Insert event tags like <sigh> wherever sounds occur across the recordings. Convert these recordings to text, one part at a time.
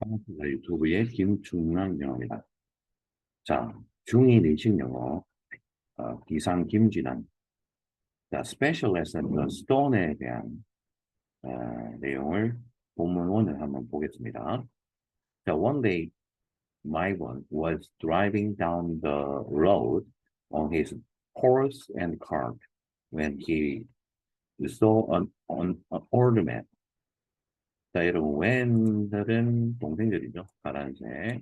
반갑습니다. 유튜브의 김충남 영어입니다. 자, 중2 내신 영어 어, 기상 김진환 자, 스페셜 레슨 더 스톤에 대한 어, 내용을 본문 원을 한번 보겠습니다. 자, one day my one was driving down the road on his horse and cart when he saw an, an, an old man 자, 여러분, when들은 동생들이죠. 파란색.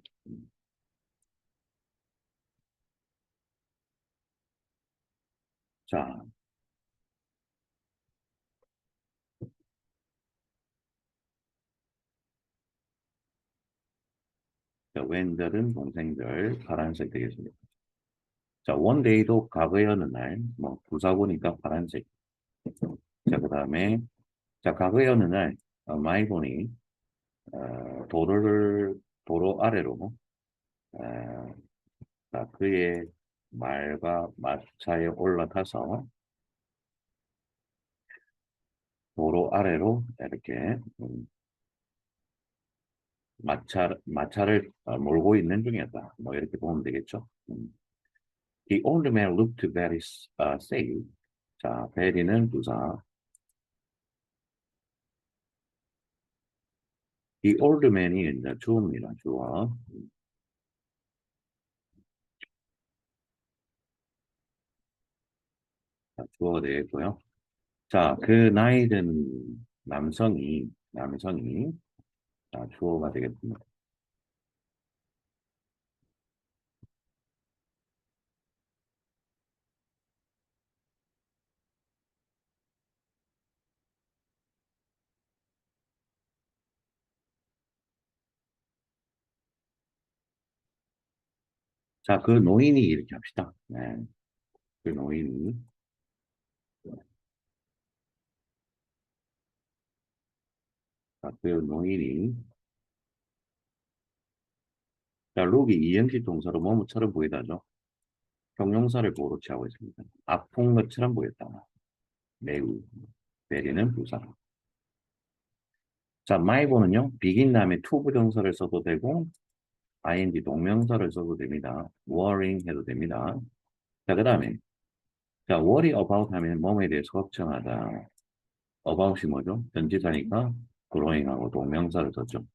자. 자, when들은 동생들, 파란색 되겠습니다. 자, day도 과거의 어느 날, 뭐, 부사고니까 파란색. 자, 그 다음에, 자, 과거의 어느 날, 어, 마이본이 어, 도로를 도로 아래로 어, 자, 그의 말과 마차에 올라타서 도로 아래로 이렇게 음, 마차 마차를 어, 몰고 있는 중이었다. 뭐 이렇게 보면 되겠죠. 음. The old man looked very uh, safe. 자, 베리는 부사, Old man이 이제 주어입니다. 주어. 자, 주어가 되겠고요. 자, 그 나이 든 남성이, 남성이, 자, 주어가 되겠습니다. 자, 그 노인이 이렇게 합시다. 네. 그 노인이. 자, 그 노인이. 자, 룩이 이행식 동사로 뭐뭐처럼 보이다죠. 형용사를 보로 취하고 있습니다. 아픈 것처럼 보였다. 매우. 베리는 부사. 자, 마이보는요, begin 다음에 to 부정사를 써도 되고, ing 동명사를 써도 됩니다. worrying 해도 됩니다. 자, 그 다음에, 자, worry about 하면 몸에 대해서 걱정하다. about이 뭐죠? 전지사니까 growing하고 동명사를 썼죠.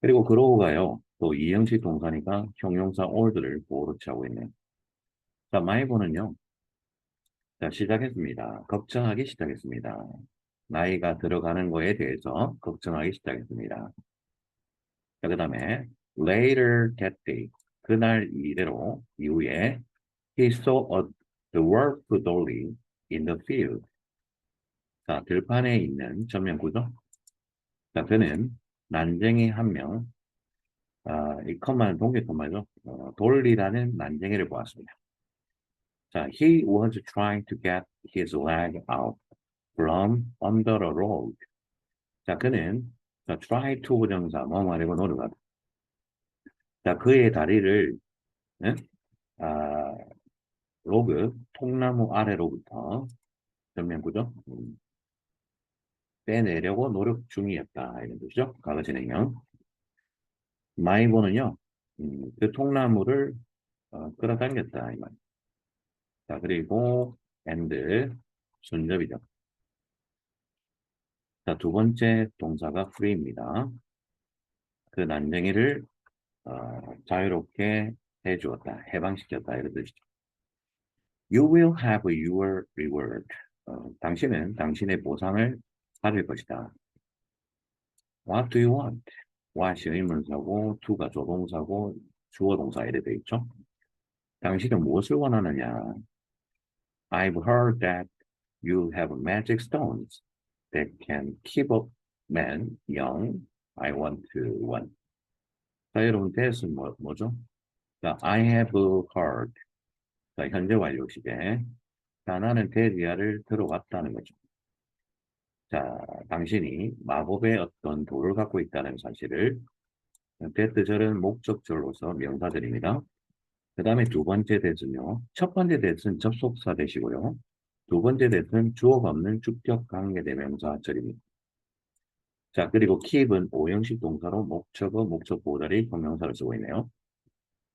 그리고 grow가요, 또 이형식 동사니까 형용사 old를 보호로 취하고 있네요. 자, 마이보는요, 자, 시작했습니다. 걱정하기 시작했습니다. 나이가 들어가는 거에 대해서 걱정하기 시작했습니다. 자, 그 다음에 later that day 그날 이대로 이후에 he saw a dwarf dolly in the field 자, 들판에 있는 전면구죠. 자, 그는 난쟁이 한 명, 아, 이 컴마는 동계 컴마죠. 어, 돌리라는 난쟁이를 보았습니다. 자, he was trying to get his leg out from under a road. 자, 그는 자, try to 부정사 뭐 말이고 노력하다. 자, 그의 다리를 예? 아, 로그 통나무 아래로부터 전면구죠. 음, 빼내려고 노력 중이었다 이런 뜻이죠. 과거 진행형. 마이보는요, 음, 그 통나무를 어, 끌어당겼다 이 말. 자 그리고 and 순접이죠. 자, 두 번째 동사가 free입니다. 그 난쟁이를 어, 자유롭게 해주었다, 해방시켰다 이런 뜻이죠. You will have your reward. 어, 당신은 당신의 보상을 받을 것이다. What do you want? what이 의문사고, to가 조동사고, 주어 동사 이래 돼 있죠. 당신은 무엇을 원하느냐? I've heard that you have magic stones that can keep a man young. I want to one. 자, 여러분, that은 뭐, 뭐죠? 자, I have heard. 자, 현재 완료 시제. 자, 나는 대리아를 들어왔다는 거죠. 자, 당신이 마법의 어떤 돌을 갖고 있다는 사실을 대트절은 목적절로서 명사들입니다. 그 다음에 두 번째 대는요. 첫 번째 대는 접속사 대시고요. 두 번째 대는 주어가 없는 주격 관계 대명사절입니다. 자, 그리고 keep은 오형식 동사로 목적어, 목적 보다리 형용사를 쓰고 있네요.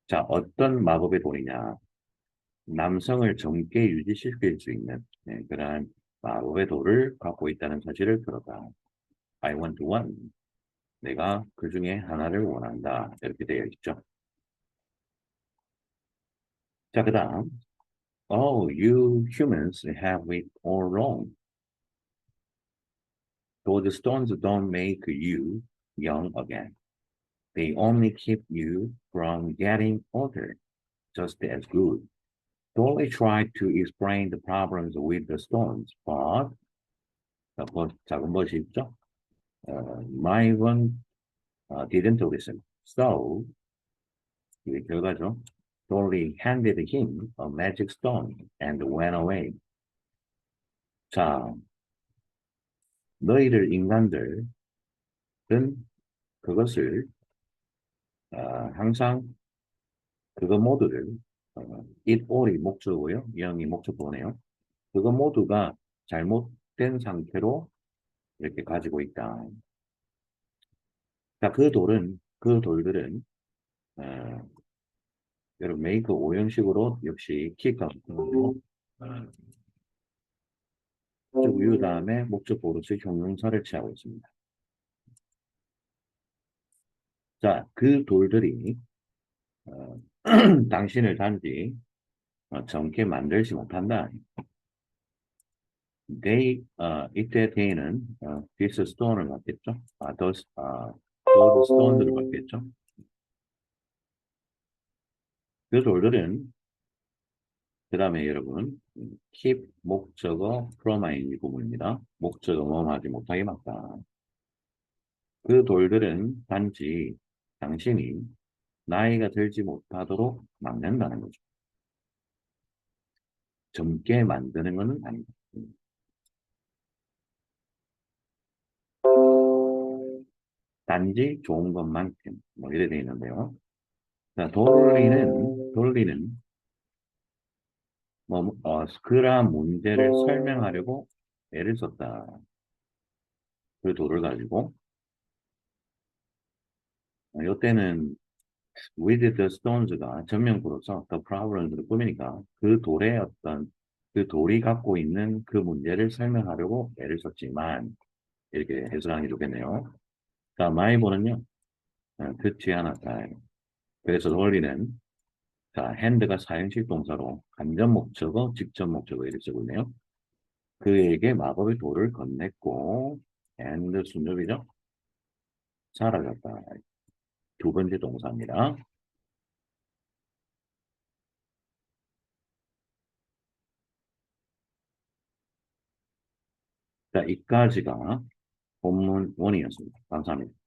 자, 어떤 마법의 돌이냐. 남성을 젊게 유지시킬 수 있는 네, 그러한 마법의 돌을 갖고 있다는 사실을 들었다. I want one. 내가 그 중에 하나를 원한다. 이렇게 되어 있죠. 자, 그 다음. Oh, you humans have it all wrong. Those stones don't make you young again. They only keep you from getting older, just as good. Dolly tried to explain the problems with the stones, but 자, 뭐, 작은 것이 있죠. Uh, my one uh, didn't listen. So 이게 결과죠. Dolly handed him a magic stone and went away. 자, 너희들 인간들은 그것을 어, 항상 그거 모두를 어, it all이 목적어고요. 영이 목적어네요. 그거 모두가 잘못된 상태로 이렇게 가지고 있다. 자, 그 돌은 그 돌들은 어, 여러분 메이크 오형식으로 역시 키가 붙 고쭉 이유 다음에 목적 보르스 형용사를 취하고 있습니다. 자, 그 돌들이 어, <clears throat> 당신을 단지 어, 젊게 만들지 못한다. they, 어, 이때 they는 어, this stone을 받겠죠. 아, those, 아, those stones를 받겠죠. 그 돌들은 그 다음에 여러분 keep 목적어 프로마인 부분입니다. 목적어 뭐하지 못하게 막다. 그 돌들은 단지 당신이 나이가 들지 못하도록 막는다는 거죠. 젊게 만드는 것은 아니다. 단지 좋은 것만큼 뭐 이래 되어 있는데요. 자, 돌리는 돌리는 뭐 어, 그러한 문제를 설명하려고 애를 썼다. 그 돌을 가지고 어, 이때는 with the stones가 전면구로서 the problems를 꾸미니까 그 돌의 어떤 그 돌이 갖고 있는 그 문제를 설명하려고 애를 썼지만 이렇게 게 좋겠네요. 자, 마이보는요 어, 듣지 않았다. 그래서 원리는 자, 핸드가 사형식 동사로 간접 목적어, 직접 목적어 이렇게 쓰고 있네요. 그에게 마법의 돌을 건넸고 and 순접이죠. 사라졌다. 두 번째 동사입니다. 자, 이까지가 본문 원이었습니다. 감사합니다.